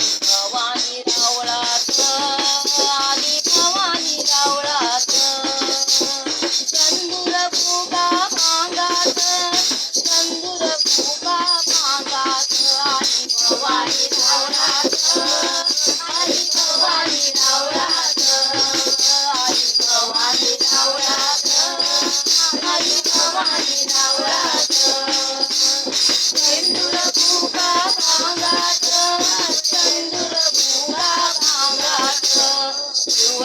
Uh...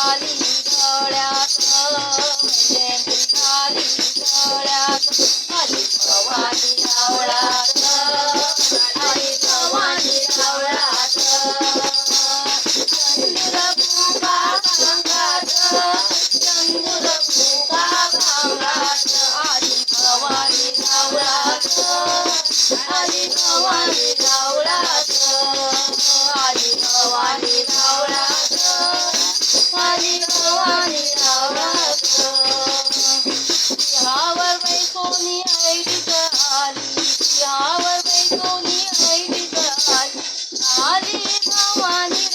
阿里里了粱了 कोणी ऐडी आली यावर कोणी ऐडी आली आली भवानी